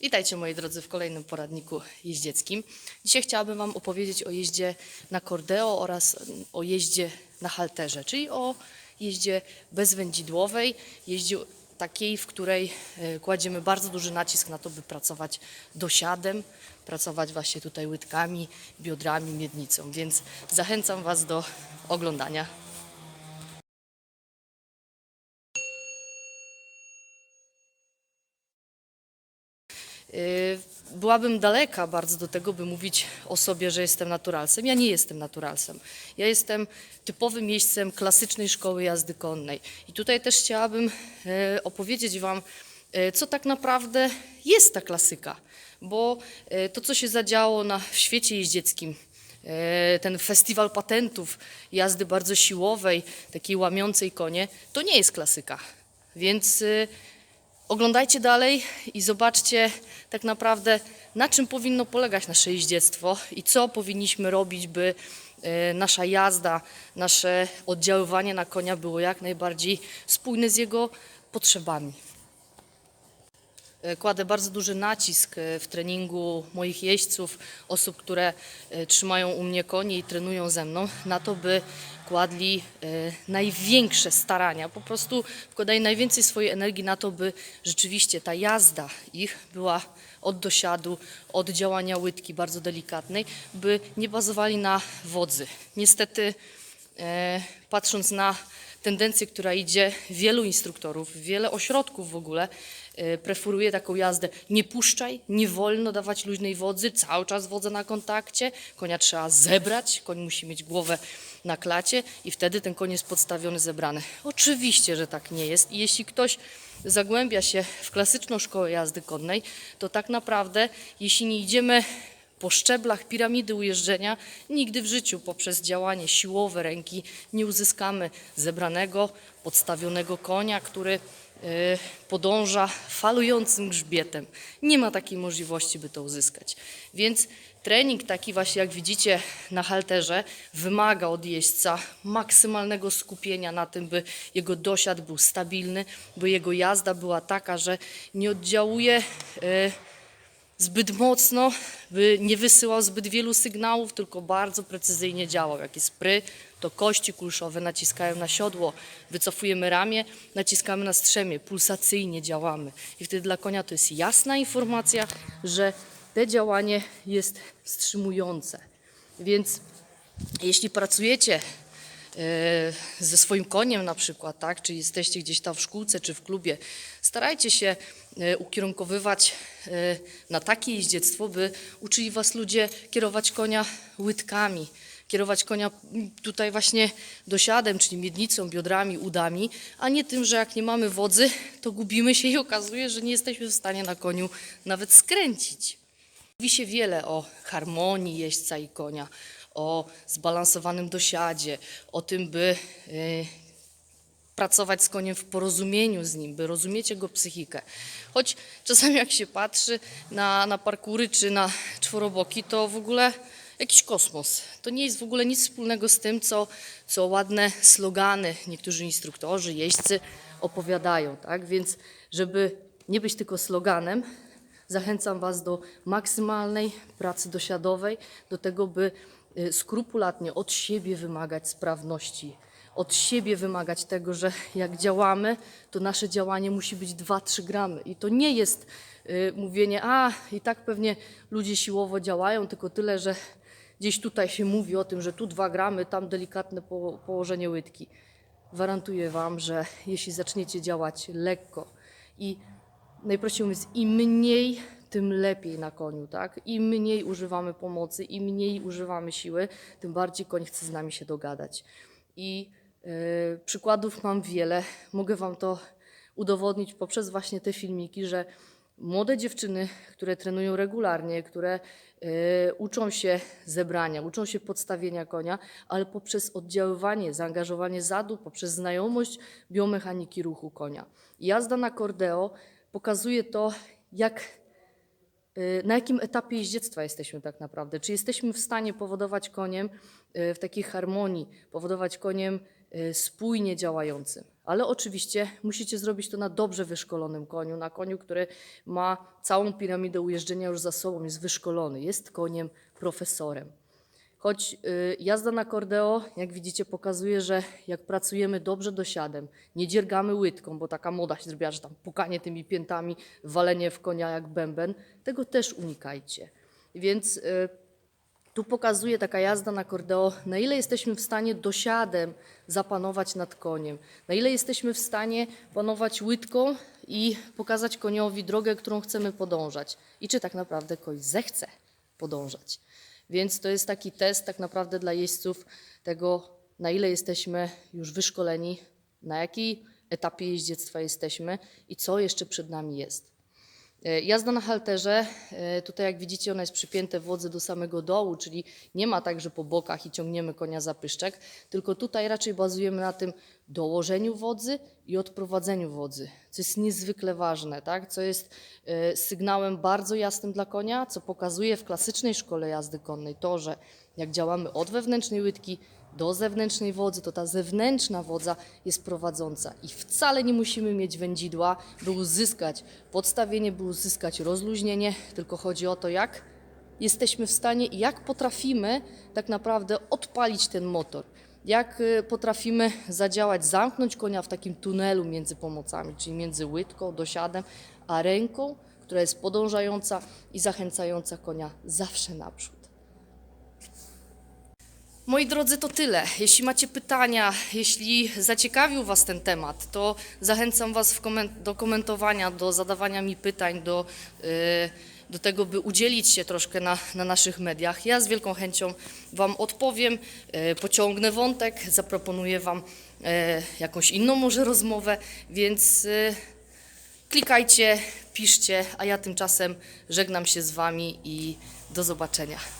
Witajcie moi drodzy w kolejnym poradniku jeździeckim. Dzisiaj chciałabym Wam opowiedzieć o jeździe na kordeo oraz o jeździe na halterze, czyli o jeździe bezwędzidłowej, jeździe takiej, w której e, kładziemy bardzo duży nacisk na to, by pracować dosiadem, pracować właśnie tutaj łydkami, biodrami, miednicą. Więc zachęcam Was do oglądania. Y, Byłabym daleka bardzo do tego, by mówić o sobie, że jestem naturalsem. Ja nie jestem naturalsem. Ja jestem typowym miejscem klasycznej szkoły jazdy konnej. I tutaj też chciałabym e, opowiedzieć Wam, e, co tak naprawdę jest ta klasyka. Bo to, co się zadziało na, w świecie jeździeckim, ten festiwal patentów jazdy bardzo siłowej, takiej łamiącej konie, to nie jest klasyka. Więc Oglądajcie dalej i zobaczcie tak naprawdę, na czym powinno polegać nasze jeździectwo i co powinniśmy robić, by e, nasza jazda, nasze oddziaływanie na konia było jak najbardziej spójne z jego potrzebami. E, Kładę bardzo duży nacisk e, w treningu moich jeźdźców, osób, które e, trzymają u mnie konie i trenują ze mną, na to, by kładli największe starania, po prostu wkładali najwięcej swojej energii na to, by rzeczywiście ta jazda ich była od dosiadu, od działania łydki bardzo delikatnej, by nie bazowali na wodzy. Niestety, patrząc na tendencję, która idzie, wielu instruktorów, wiele ośrodków w ogóle preferuje taką jazdę. Nie puszczaj, nie wolno dawać luźnej wodzy, cały czas wodza na kontakcie, konia trzeba zebrać, koń musi mieć głowę na klacie i wtedy ten koń jest podstawiony, zebrany. Oczywiście, że tak nie jest i jeśli ktoś zagłębia się w klasyczną szkołę jazdy konnej, to tak naprawdę, jeśli nie idziemy po szczeblach piramidy ujeżdżenia nigdy w życiu poprzez działanie siłowe ręki nie uzyskamy zebranego, podstawionego konia, który e, podąża falującym grzbietem. Nie ma takiej możliwości, by to uzyskać. Więc trening taki właśnie, jak widzicie na halterze, wymaga od jeźdźca maksymalnego skupienia na tym, by jego dosiad był stabilny, by jego jazda była taka, że nie oddziałuje e, zbyt mocno, by nie wysyłał zbyt wielu sygnałów, tylko bardzo precyzyjnie działał. Jak jest pry, to kości kulszowe naciskają na siodło, wycofujemy ramię, naciskamy na strzemię, pulsacyjnie działamy. I wtedy dla konia to jest jasna informacja, że te działanie jest wstrzymujące. Więc jeśli pracujecie e, ze swoim koniem na przykład, tak, czy jesteście gdzieś tam w szkółce czy w klubie, starajcie się ukierunkowywać e, na takie jeździectwo, by uczyli was ludzie kierować konia łydkami, kierować konia tutaj właśnie dosiadem, czyli miednicą, biodrami, udami, a nie tym, że jak nie mamy wodzy, to gubimy się i okazuje, że nie jesteśmy w stanie na koniu nawet skręcić. Mówi się wiele o harmonii jeźdźca i konia, o zbalansowanym dosiadzie, o tym, by y, pracować z koniem w porozumieniu z nim, by rozumieć jego psychikę. Choć czasami jak się patrzy na, na parkury czy na czworoboki, to w ogóle jakiś kosmos. To nie jest w ogóle nic wspólnego z tym, co, co ładne slogany niektórzy instruktorzy, jeźdźcy opowiadają. Tak? Więc żeby nie być tylko sloganem, Zachęcam Was do maksymalnej pracy dosiadowej, do tego, by y, skrupulatnie od siebie wymagać sprawności, od siebie wymagać tego, że jak działamy, to nasze działanie musi być 2-3 gramy. I to nie jest y, mówienie, a i tak pewnie ludzie siłowo działają, tylko tyle, że gdzieś tutaj się mówi o tym, że tu 2 gramy, tam delikatne po, położenie łydki. Gwarantuję Wam, że jeśli zaczniecie działać lekko i najprościej mówiąc, im mniej, tym lepiej na koniu, tak? Im mniej używamy pomocy, im mniej używamy siły, tym bardziej koń chce z nami się dogadać. I przykładów mam wiele. Mogę Wam to udowodnić poprzez właśnie te filmiki, że młode dziewczyny, które trenują regularnie, które e, uczą się zebrania, uczą się podstawienia konia, ale poprzez oddziaływanie, zaangażowanie zadu, poprzez znajomość biomechaniki ruchu konia. Jazda na kordeo pokazuje to, jak, y, na jakim etapie jeździectwa jesteśmy tak naprawdę. Czy jesteśmy w stanie powodować koniem y, w takiej harmonii, powodować koniem y, spójnie działającym. Ale oczywiście musicie zrobić to na dobrze wyszkolonym koniu, na koniu, który ma całą piramidę ujeżdżenia już za sobą, jest wyszkolony, jest koniem profesorem. Choć y, jazda na kordeo, jak widzicie, pokazuje, że jak pracujemy dobrze dosiadem, nie dziergamy łydką, bo taka moda się zrobiła, że tam pukanie tymi piętami, walenie w konia jak bęben, tego też unikajcie. Więc y, tu pokazuje taka jazda na kordeo, na ile jesteśmy w stanie dosiadem zapanować nad koniem, na ile jesteśmy w stanie panować łydką i pokazać koniowi drogę, którą chcemy podążać i czy tak naprawdę koń zechce podążać. Więc to jest taki test tak naprawdę dla jeźdźców tego, na ile jesteśmy już wyszkoleni, na jakiej etapie jeździectwa jesteśmy i co jeszcze przed nami jest. E, Jazda na halterze, e, tutaj jak widzicie ona jest przypięte wodze do samego dołu, czyli nie ma tak, że po bokach i ciągniemy konia za pyszczek, tylko tutaj raczej bazujemy na tym dołożeniu wodzy i odprowadzeniu wodzy, co jest niezwykle ważne, tak? co jest e, sygnałem bardzo jasnym dla konia, co pokazuje w klasycznej szkole jazdy konnej to, że jak działamy od wewnętrznej łydki do zewnętrznej wodzy, to ta zewnętrzna wodza jest prowadząca i wcale nie musimy mieć wędzidła, by uzyskać podstawienie, by uzyskać rozluźnienie, tylko chodzi o to, jak jesteśmy w stanie i jak potrafimy tak naprawdę odpalić ten motor. Jak y, potrafimy zadziałać, zamknąć konia w takim tunelu między pomocami, czyli między łydką, dosiadem, a ręką, która jest podążająca i zachęcająca konia zawsze naprzód. Moi drodzy, to tyle. Jeśli macie pytania, jeśli zaciekawił Was ten temat, to zachęcam Was do komentowania, do zadawania mi pytań, do, yy, do tego, by udzielić się troszkę na, na naszych mediach. Ja z wielką chęcią Wam odpowiem, yy, pociągnę wątek, zaproponuję Wam yy, jakąś inną może rozmowę, więc klikajcie, piszcie, a ja tymczasem żegnam się z Wami i do zobaczenia.